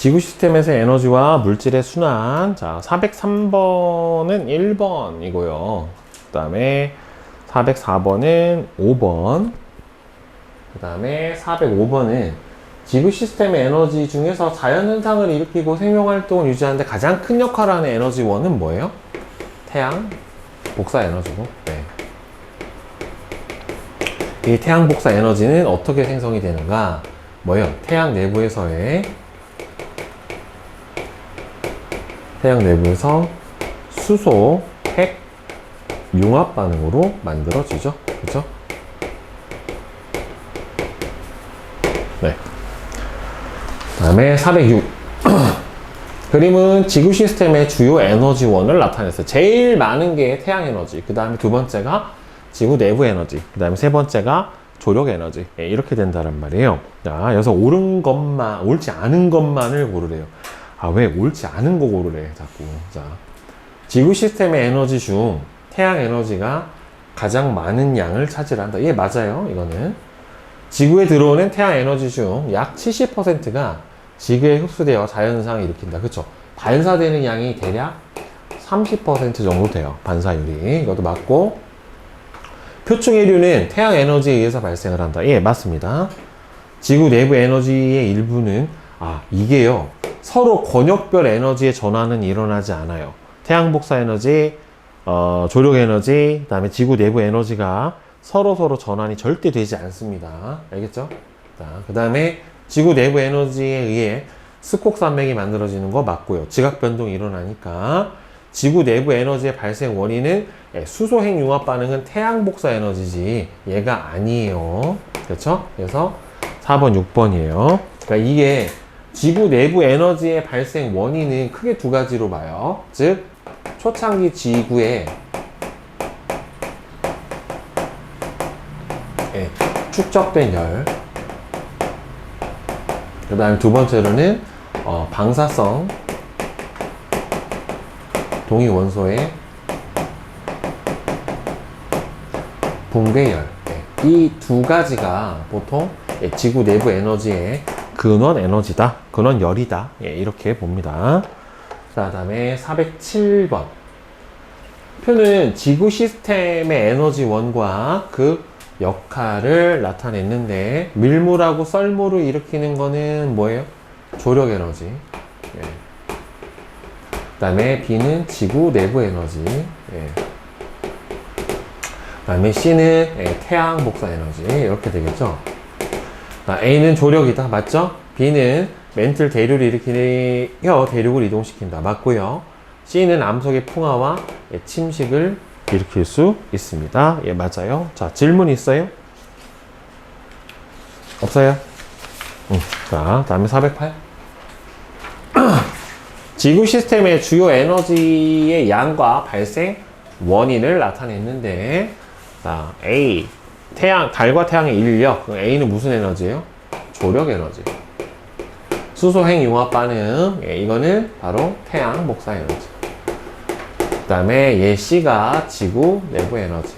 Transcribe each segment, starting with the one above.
지구 시스템에서 에너지와 물질의 순환. 자, 403번은 1번이고요. 그 다음에 404번은 5번. 그 다음에 405번은 지구 시스템의 에너지 중에서 자연현상을 일으키고 생명활동을 유지하는데 가장 큰 역할을 하는 에너지원은 뭐예요? 태양 복사 에너지고. 네. 이 태양 복사 에너지는 어떻게 생성이 되는가? 뭐예요? 태양 내부에서의 태양 내부에서 수소, 핵, 융합 반응으로 만들어지죠. 그죠? 네. 다음에 406. 그림은 지구 시스템의 주요 에너지원을 나타냈어요. 제일 많은 게 태양 에너지. 그 다음에 두 번째가 지구 내부 에너지. 그 다음에 세 번째가 조력 에너지. 예, 이렇게 된다는 말이에요. 자, 여기서 옳은 것만, 옳지 않은 것만을 고르래요. 아, 왜 옳지 않은 거 고르래, 자꾸. 자, 지구 시스템의 에너지 중 태양 에너지가 가장 많은 양을 차지한다. 예, 맞아요. 이거는. 지구에 들어오는 태양 에너지 중 약 70%가 지구에 흡수되어 자연현상을 일으킨다. 그쵸? 반사되는 양이 대략 30% 정도 돼요. 반사율이. 이것도 맞고. 표충해류는 태양 에너지에 의해서 발생을 한다. 예, 맞습니다. 지구 내부 에너지의 일부는, 아, 이게요. 서로 권역별 에너지의 전환은 일어나지 않아요. 태양 복사 에너지, 어, 조력 에너지, 그 다음에 지구 내부 에너지가 서로 서로 전환이 절대 되지 않습니다. 알겠죠? 자, 그 다음에 지구 내부 에너지에 의해 스콕 산맥이 만들어지는 거 맞고요. 지각 변동이 일어나니까 지구 내부 에너지의 발생 원인은 예, 수소 핵 융합 반응은 태양 복사 에너지지 얘가 아니에요. 그렇죠? 그래서 4번, 6번이에요. 그러니까 이게 지구 내부 에너지의 발생 원인은 크게 두 가지로 봐요. 즉 초창기 지구의 예, 축적된 열. 그 다음 두 번째로는 어, 방사성 동위 원소의 붕괴열. 예, 이두 가지가 보통 예, 지구 내부 에너지의 근원 에너지다. 근원 열이다. 예, 이렇게 봅니다. 자, 다음에 407번. 표는 지구 시스템의 에너지원과 그 역할을 나타냈는데 밀물하고 썰물을 일으키는 거는 뭐예요? 조력 에너지. 예. 그 다음에 B는 지구 내부 에너지. 예. 그 다음에 C는 예, 태양 복사 에너지. 이렇게 되겠죠. 아, A는 조력이다. 맞죠? B는 멘틀 대류를 일으키며 대륙을 이동시킨다. 맞고요. C는 암석의 풍화와 예, 침식을 일으킬 수 있습니다. 예, 맞아요. 자, 질문 있어요? 없어요? 응. 자, 다음에 408. 지구 시스템의 주요 에너지의 양과 발생 원인을 나타냈는데, 자, A. 태양, 달과 태양의 인력. 그럼 A는 무슨 에너지예요? 조력 에너지. 수소 핵 융합 반응. 예, 이거는 바로 태양 복사 에너지. 그 다음에 얘 C가 지구 내부 에너지.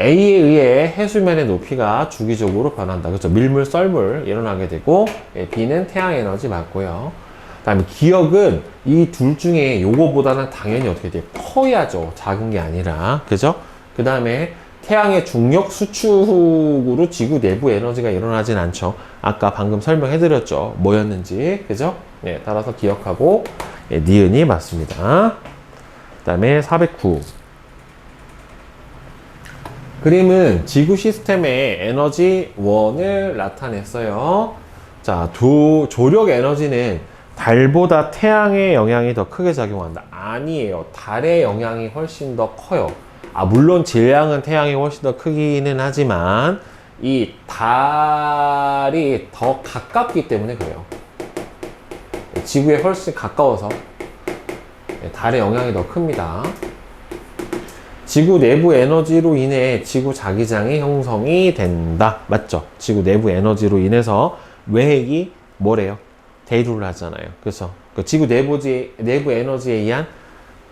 A에 의해 해수면의 높이가 주기적으로 변한다. 그렇죠? 밀물, 썰물 일어나게 되고 예, B는 태양 에너지 맞고요. 그 다음에 기억은 이 둘 중에 요거보다는 당연히 어떻게 돼? 커야죠. 작은 게 아니라. 그죠? 그 다음에 태양의 중력 수축으로 지구 내부 에너지가 일어나진 않죠. 아까 방금 설명해드렸죠. 뭐였는지. 그죠? 네, 따라서 기억하고 예, 니은이 맞습니다. 그 다음에 409. 그림은 지구 시스템의 에너지 원을 나타냈어요. 자, 두, 조력 에너지는 달보다 태양의 영향이 더 크게 작용한다. 아니에요. 달의 영향이 훨씬 더 커요. 아, 물론 질량은 태양이 훨씬 더 크기는 하지만 이 달이 더 가깝기 때문에 그래요. 지구에 훨씬 가까워서 네, 달의 영향이 더 큽니다. 지구 내부 에너지로 인해 지구 자기장이 형성이 된다. 맞죠? 지구 내부 에너지로 인해서 외핵이 뭐래요? 대류를 하잖아요. 그래서 그 지구 내부지, 내부 에너지에 의한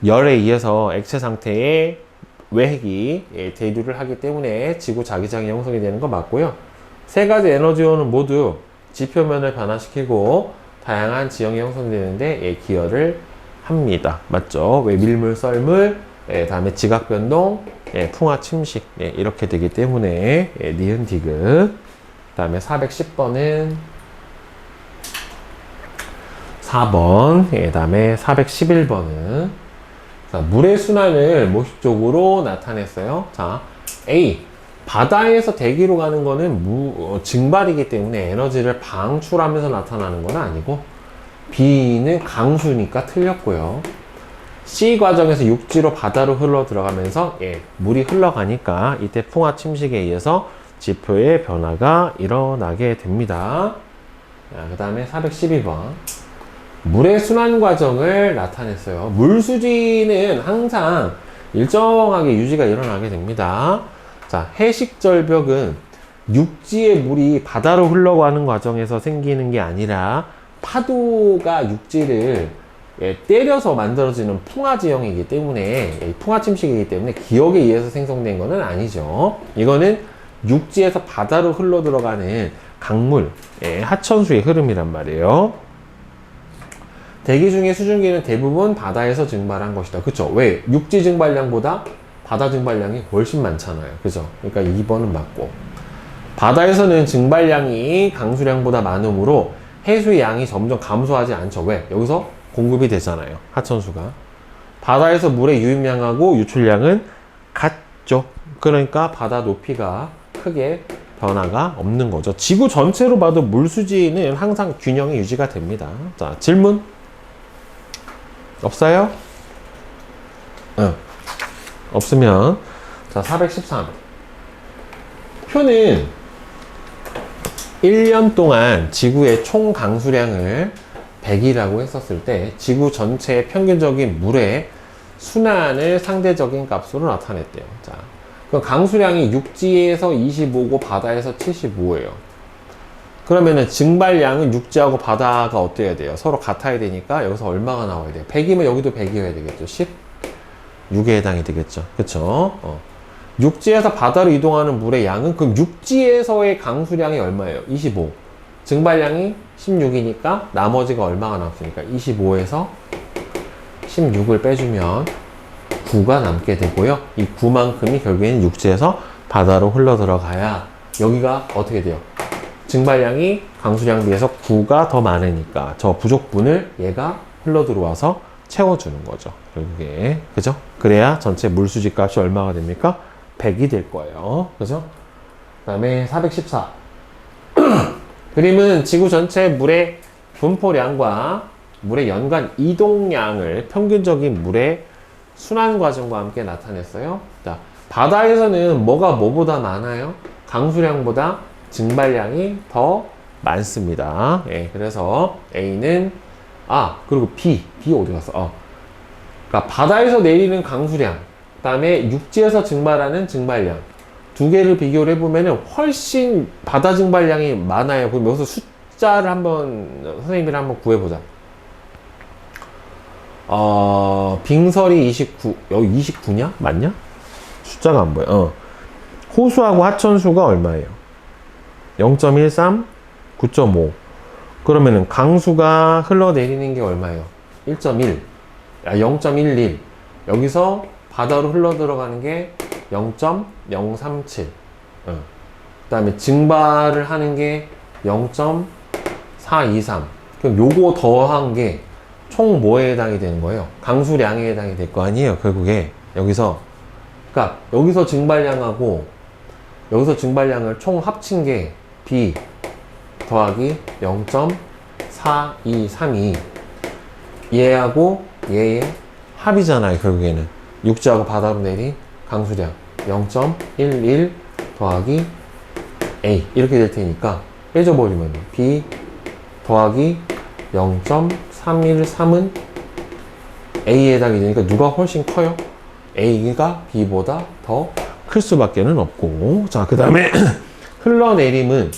열에 의해서 액체 상태의 외핵이 예, 대류를 하기 때문에 지구 자기장이 형성이 되는 거 맞고요. 세 가지 에너지원은 모두 지표면을 변화시키고 다양한 지형이 형성되는데 예, 기여를 합니다. 맞죠? 왜 밀물, 썰물, 예, 다음에 지각 변동, 예, 풍화 침식 예, 이렇게 되기 때문에 예, 니은 디귿. 다음에 410번은 4번, 예, 다음에 411번은 자, 물의 순환을 모식적으로 나타냈어요. 자, A. 바다에서 대기로 가는 거는 무, 어, 증발이기 때문에 에너지를 방출하면서 나타나는 건 아니고 B는 강수니까 틀렸고요. C 과정에서 육지로 바다로 흘러 들어가면서 예, 물이 흘러가니까 이때 풍화 침식에 의해서 지표의 변화가 일어나게 됩니다. 그 다음에 412번. 물의 순환 과정을 나타냈어요. 물 수지는 항상 일정하게 유지가 일어나게 됩니다. 자, 해식 절벽은 육지의 물이 바다로 흘러가는 과정에서 생기는 게 아니라 파도가 육지를 예, 때려서 만들어지는 풍화 지형이기 때문에 예, 풍화 침식이기 때문에 기억에 의해서 생성된 것은 아니죠. 이거는 육지에서 바다로 흘러 들어가는 강물, 예, 하천수의 흐름이란 말이에요. 대기 중에 수증기는 대부분 바다에서 증발한 것이다. 그쵸? 왜? 육지 증발량보다 바다 증발량이 훨씬 많잖아요. 그죠? 그러니까 2번은 맞고. 바다에서는 증발량이 강수량보다 많으므로 해수의 양이 점점 감소하지 않죠. 왜? 여기서 공급이 되잖아요. 하천수가. 바다에서 물의 유입량하고 유출량은 같죠. 그러니까 바다 높이가 크게 변화가 없는 거죠. 지구 전체로 봐도 물 수지는 항상 균형이 유지가 됩니다. 자, 질문. 없어요? 응. 없으면 자 413. 표는 1년 동안 지구의 총 강수량을 100이라고 했었을 때 지구 전체의 평균적인 물의 순환을 상대적인 값으로 나타냈대요. 자, 그 강수량이 육지에서 25고 바다에서 75예요. 그러면은 증발량은 육지하고 바다가 어때야 돼요? 서로 같아야 되니까 여기서 얼마가 나와야 돼요? 100이면 여기도 100이어야 되겠죠. 10? 6에 해당이 되겠죠. 그쵸? 어. 육지에서 바다로 이동하는 물의 양은 그럼 육지에서의 강수량이 얼마예요? 25. 증발량이 16이니까 나머지가 얼마가 남습니까? 25에서 16을 빼주면 9가 남게 되고요. 이 9만큼이 결국에는 육지에서 바다로 흘러 들어가야 여기가 어떻게 돼요? 증발량이 강수량 비해서 9가 더 많으니까 저 부족분을 얘가 흘러 들어와서 채워주는 거죠. 결국에. 그죠? 그래야 전체 물수지 값이 얼마가 됩니까? 100이 될 거예요. 그죠? 그 다음에 414. 그림은 지구 전체 물의 분포량과 물의 연간 이동량을 평균적인 물의 순환 과정과 함께 나타냈어요. 자, 바다에서는 뭐가 뭐보다 많아요? 강수량보다 증발량이 더 많습니다. 예, 그래서 A는 아 그리고 B, B 어디 갔어? 어. 그러니까 바다에서 내리는 강수량, 그다음에 육지에서 증발하는 증발량 두 개를 비교를 해보면은 훨씬 바다 증발량이 많아요. 그럼 여기서 숫자를 한번 선생님이랑 한번 구해보자. 어, 빙설이 29, 여기 29냐? 맞냐? 숫자가 안 보여. 어. 호수하고 하천수가 얼마예요? 0.13, 9.5. 그러면은 강수가 흘러내리는 게 얼마예요? 1.1. 아, 0.11. 여기서 바다로 흘러 들어가는 게 0.037. 어. 그 다음에 증발을 하는 게 0.423. 그럼 요거 더한 게 총 뭐에 해당이 되는 거예요? 강수량에 해당이 될 거 아니에요, 결국에. 여기서. 그러니까 여기서 증발량하고 여기서 증발량을 총 합친 게 B 더하기 0.4232 얘하고 얘의 합이잖아요 결국에는. 육지하고 바다로 내린 강수량. 0.11 더하기 A. 이렇게 될 테니까 빼줘버리면 B 더하기 0.313은 A에 해당이 되니까 누가 훨씬 커요? A가 B보다 더 클 수밖에 는 없고. 자그 다음에 흘러내림은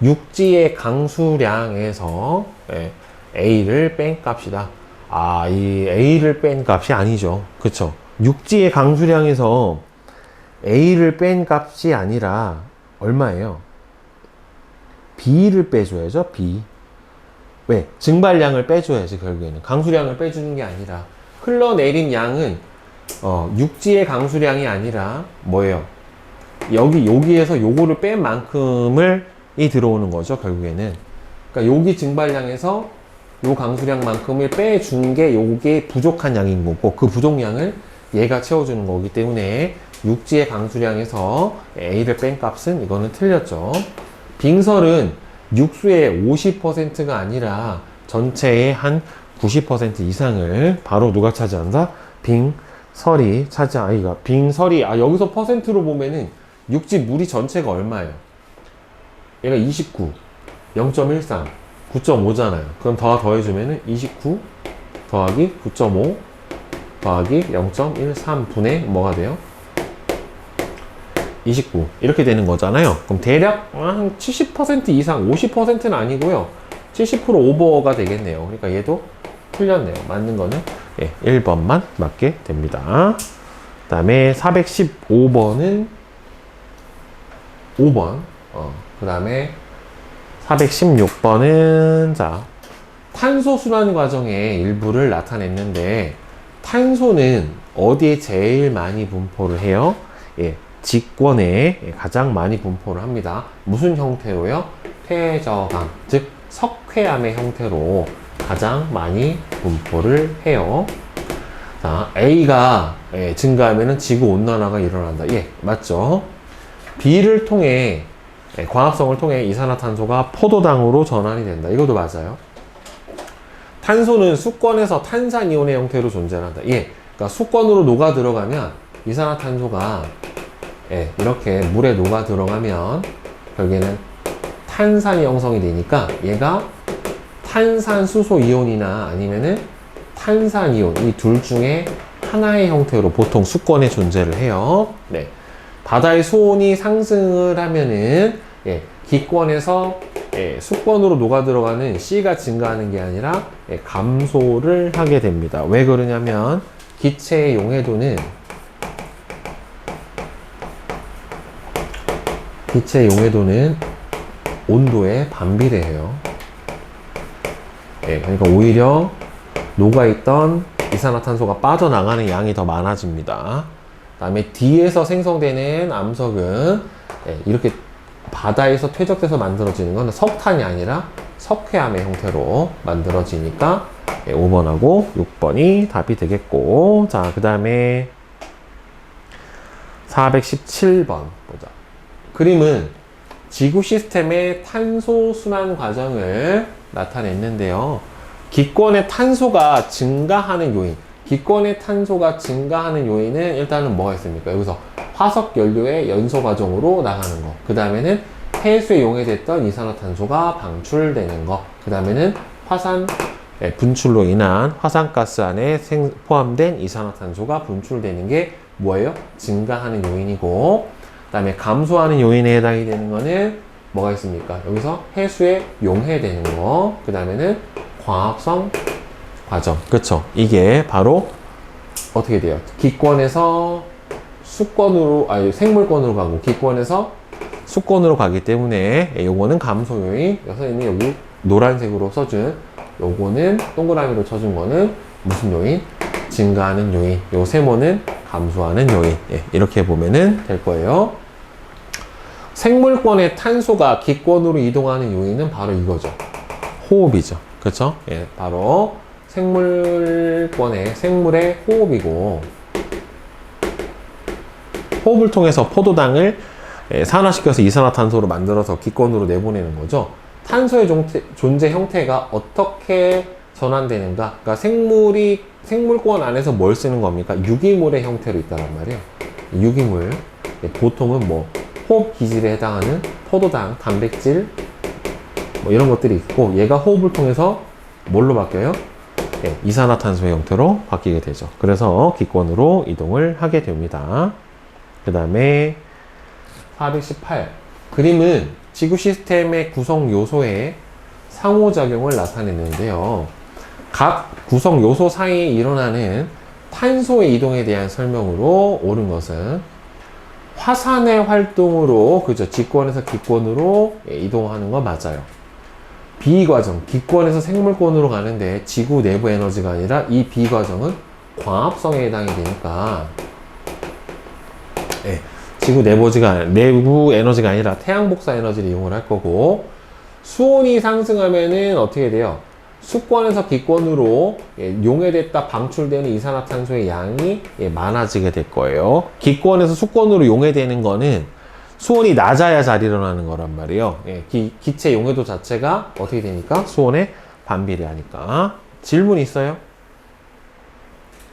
육지의 강수량에서 예, A를 뺀 값이다. 아, 이 A를 뺀 값이 아니죠. 그쵸? 육지의 강수량에서 A를 뺀 값이 아니라 얼마예요? B를 빼줘야죠, B. 왜? 증발량을 빼줘야지 결국에는 강수량을 빼주는 게 아니라 흘러내린 양은 어, 육지의 강수량이 아니라 뭐예요? 여기 여기에서 요거를 뺀 만큼을 이 들어오는 거죠 결국에는. 그러니까 여기 증발량에서 요 강수량만큼을 빼준 게 요게 부족한 양인 거고 그 부족량을 얘가 채워주는 거기 때문에 육지의 강수량에서 A를 뺀 값은 이거는 틀렸죠. 빙설은 육수의 50%가 아니라 전체의 한 90% 이상을 바로 누가 차지한다? 빙설이 차지, 아이가 빙설이, 아, 여기서 퍼센트로 보면은 육지 물이 전체가 얼마예요? 얘가 29, 0.13, 9.5잖아요. 그럼 더 더해주면 은 29 더하기 9.5 더하기 0.13분의 뭐가 돼요? 29 이렇게 되는 거잖아요. 그럼 대략 한 70% 이상 50%는 아니고요. 70% 오버가 되겠네요. 그러니까 얘도 틀렸네요. 맞는 거는 예, 1번만 맞게 됩니다. 그 다음에 415번은 5번 어, 그 다음에 416번은 자 탄소 순환 과정의 일부를 나타냈는데 탄소는 어디에 제일 많이 분포를 해요? 예, 직권에 가장 많이 분포를 합니다. 무슨 형태로요? 퇴저감, 즉 석회암의 형태로 가장 많이 분포를 해요. 자, A가 예, 증가하면 지구 온난화가 일어난다. 예, 맞죠? B를 통해 예, 광합성을 통해 이산화탄소가 포도당으로 전환이 된다. 이것도 맞아요. 탄소는 수권에서 탄산이온의 형태로 존재한다. 예, 그러니까 수권으로 녹아 들어가면 이산화탄소가 예, 이렇게 물에 녹아 들어가면 결국에는 탄산이 형성이 되니까 얘가 탄산수소 이온이나 아니면은 탄산이온 이 둘 중에 하나의 형태로 보통 수권에 존재를 해요. 네. 바다의 수온이 상승을 하면은 예, 기권에서 예, 수권으로 녹아 들어가는 C가 증가하는 게 아니라 예, 감소를 하게 됩니다. 왜 그러냐면 기체의 용해도는 기체의 용해도는 온도에 반비례해요. 예, 그러니까 오히려 녹아있던 이산화탄소가 빠져나가는 양이 더 많아집니다. 다음에 D에서 생성되는 암석은 예, 이렇게 바다에서 퇴적돼서 만들어지는 건 석탄이 아니라 석회암의 형태로 만들어지니까 예, 5번하고 6번이 답이 되겠고. 자 그 다음에 417번 보자. 그림은 지구 시스템의 탄소 순환 과정을 나타냈는데요. 기권의 탄소가 증가하는 요인 기권의 탄소가 증가하는 요인은 일단은 뭐가 있습니까? 여기서 화석 연료의 연소 과정으로 나가는 거. 그 다음에는 해수에 용해됐던 이산화탄소가 방출되는 거. 그 다음에는 화산 예, 분출로 인한 화산가스 안에 생- 포함된 이산화탄소가 분출되는 게 뭐예요? 증가하는 요인이고, 그 다음에 감소하는 요인에 해당이 되는 거는 뭐가 있습니까? 여기서 해수에 용해되는 거. 그 다음에는 광합성 과정. 그쵸? 이게 바로 어떻게 돼요? 기권에서 수권으로, 아니, 생물권으로 가고, 기권에서 수권으로 가기 때문에, 예, 요거는 감소 요인. 선생님이 여기 노란색으로 써준, 요거는 동그라미로 쳐준 거는 무슨 요인? 증가하는 요인. 요 세모는 감소하는 요인. 예, 이렇게 보면은 될 거예요. 생물권의 탄소가 기권으로 이동하는 요인은 바로 이거죠. 호흡이죠. 그쵸? 예, 바로 생물권의 생물의 호흡이고 호흡을 통해서 포도당을 예, 산화시켜서 이산화탄소로 만들어서 기권으로 내보내는 거죠. 탄소의 존재, 존재 형태가 어떻게 전환되는가? 그러니까 생물이 생물권 안에서 뭘 쓰는 겁니까? 유기물의 형태로 있다는 말이에요. 유기물 예, 보통은 뭐 호흡 기질에 해당하는 포도당, 단백질 뭐 이런 것들이 있고 얘가 호흡을 통해서 뭘로 바뀌어요? 예, 이산화탄소의 형태로 바뀌게 되죠. 그래서 기권으로 이동을 하게 됩니다. 그 다음에 418. 그림은 지구 시스템의 구성 요소의 상호작용을 나타내는데요. 각 구성 요소 사이에 일어나는 탄소의 이동에 대한 설명으로 옳은 것은 화산의 활동으로, 그죠. 직권에서 기권으로 예, 이동하는 건 맞아요. B 과정, 기권에서 생물권으로 가는데 지구 내부 에너지가 아니라 이 B 과정은 광합성에 해당이 되니까 예, 지구 내부지가 내부 에너지가 아니라 태양 복사 에너지를 이용을 할 거고 수온이 상승하면은 어떻게 돼요? 수권에서 기권으로 예, 용해됐다 방출되는 이산화탄소의 양이 예, 많아지게 될 거예요. 기권에서 수권으로 용해되는 거는 수온이 낮아야 잘 일어나는 거란 말이에요. 예, 기, 기체 용해도 자체가 어떻게 되니까 수온에 반비례하니까. 질문 있어요?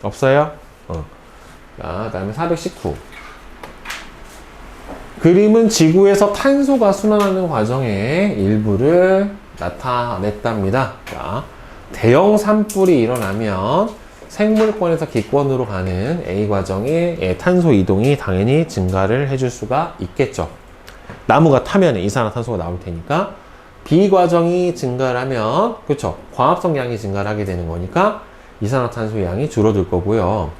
없어요? 어. 자, 다음에 419. 그림은 지구에서 탄소가 순환하는 과정의 일부를 나타냈답니다. 자, 대형 산불이 일어나면 생물권에서 기권으로 가는 A 과정의 예, 탄소 이동이 당연히 증가를 해줄 수가 있겠죠. 나무가 타면 이산화탄소가 나올 테니까 B 과정이 증가를 하면 그렇죠. 광합성 양이 증가를 하게 되는 거니까 이산화탄소 양이 줄어들 거고요.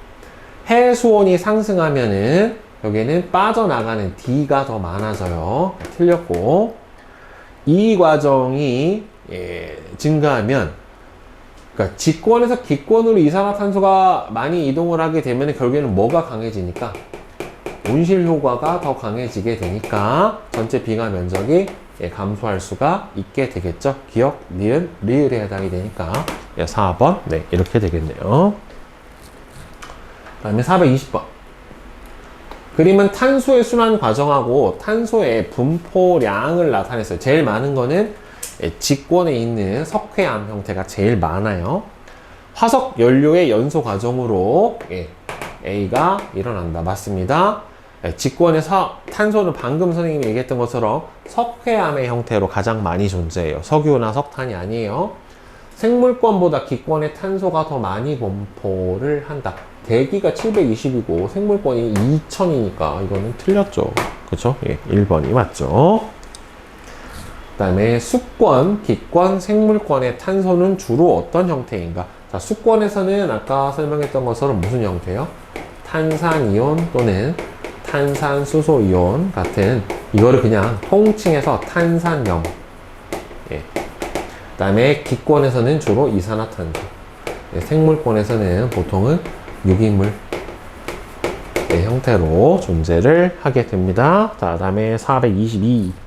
해 수온이 상승하면은 여기에는 빠져나가는 D가 더 많아져요. 틀렸고 이 과정이 예, 증가하면 그러니까 직권에서 기권으로 이산화탄소가 많이 이동을 하게 되면 결국에는 뭐가 강해지니까 온실 효과가 더 강해지게 되니까 전체 빙하 면적이 예, 감소할 수가 있게 되겠죠. 기억, 니은, 리을에 해당이 되니까 예, 4번 네 이렇게 되겠네요. 다음에 420번 그림은 탄소의 순환 과정하고 탄소의 분포량을 나타냈어요. 제일 많은 거는 예, 직권에 있는 석회암 형태가 제일 많아요. 화석 연료의 연소 과정으로 예, A가 일어난다. 맞습니다. 예, 직권에서 탄소는 방금 선생님이 얘기했던 것처럼 석회암의 형태로 가장 많이 존재해요. 석유나 석탄이 아니에요. 생물권보다 기권의 탄소가 더 많이 분포를 한다. 대기가 720이고 생물권이 2000이니까 이거는 틀렸죠. 그쵸? 예, 1번이 맞죠. 그 다음에 수권, 기권, 생물권의 탄소는 주로 어떤 형태인가? 자, 수권에서는 아까 설명했던 것처럼 무슨 형태요? 탄산이온 또는 탄산수소이온 같은 이거를 그냥 통칭해서 탄산염. 예. 그 다음에 기권에서는 주로 이산화탄소. 예, 생물권에서는 보통은 유기물 의 형태로 존재를 하게 됩니다. 자, 다음에 422.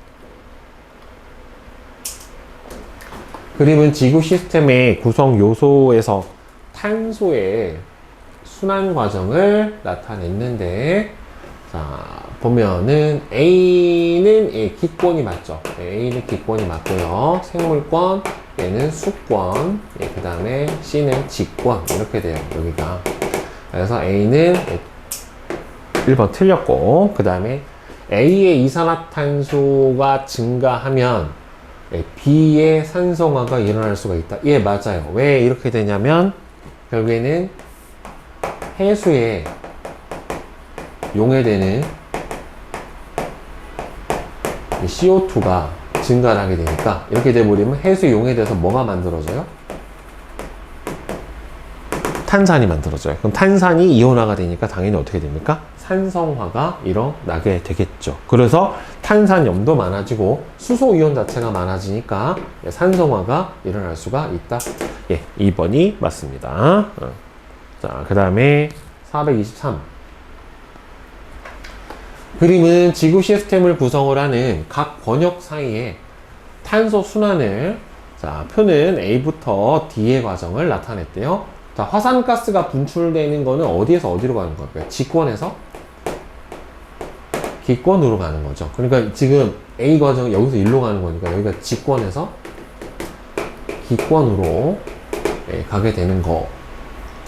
그림은 지구 시스템의 구성 요소에서 탄소의 순환 과정을 나타냈는데, 자, 보면은 A는 예, 기권이 맞죠. A는 기권이 맞고요. 생물권, 얘는 수권, 예, 그 다음에 C는 직권 이렇게 돼요. 여기가. 그래서 A는 1번 틀렸고, 그 다음에 A의 이산화탄소가 증가하면 예, B의 산성화가 일어날 수가 있다. 예, 맞아요. 왜 이렇게 되냐면, 결국에는 해수에 용해되는 CO2가 증가를 하게 되니까, 이렇게 돼버리면 해수에 용해돼서 뭐가 만들어져요? 탄산이 만들어져요. 그럼 탄산이 이온화가 되니까 당연히 어떻게 됩니까? 산성화가 일어나게 되겠죠. 그래서 탄산염도 많아지고 수소 이온 자체가 많아지니까 산성화가 일어날 수가 있다. 예, 2번이 맞습니다. 어. 자, 그 다음에 423. 그림은 지구 시스템을 구성을 하는 각 번역 사이에 탄소 순환을 자, 표는 A부터 D의 과정을 나타냈대요. 자, 화산가스가 분출되는 거는 어디에서 어디로 가는 걸까요? 직권에서 기권으로 가는 거죠. 그러니까 지금 A 과정 여기서 일로 가는 거니까 여기가 직권에서 기권으로 예, 가게 되는 거.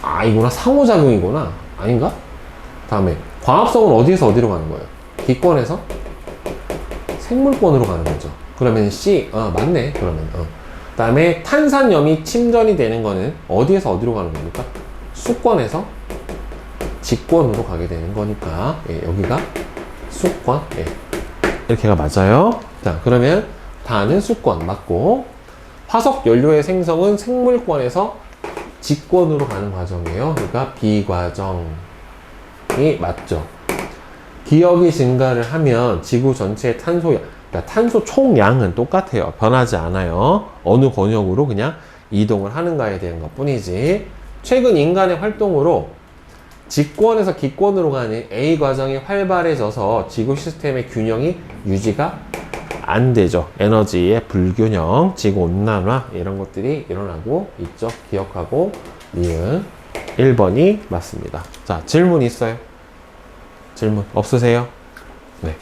아, 이구나. 상호작용이구나. 아닌가? 다음에 광합성은 어디에서 어디로 가는 거예요? 기권에서 생물권으로 가는 거죠. 그러면 C, 어, 맞네. 그러면. 어. 다음에 탄산염이 침전이 되는 거는 어디에서 어디로 가는 겁니까? 수권에서 직권으로 가게 되는 거니까 예, 여기가 수권 예. 이렇게가 맞아요. 자 그러면 다는 수권 맞고 화석 연료의 생성은 생물권에서 직권으로 가는 과정이에요. 그러니까 B 과정이 맞죠. 기억이 증가를 하면 지구 전체의 탄소 그러니까 탄소 총량은 똑같아요. 변하지 않아요. 어느 권역으로 그냥 이동을 하는가에 대한 것 뿐이지. 최근 인간의 활동으로 직권에서 기권으로 가는 A 과정이 활발해져서 지구 시스템의 균형이 유지가 안 되죠. 에너지의 불균형, 지구 온난화 이런 것들이 일어나고 있죠. 기억하고 니은 1번이 맞습니다. 자, 질문 있어요? 질문 없으세요? 네.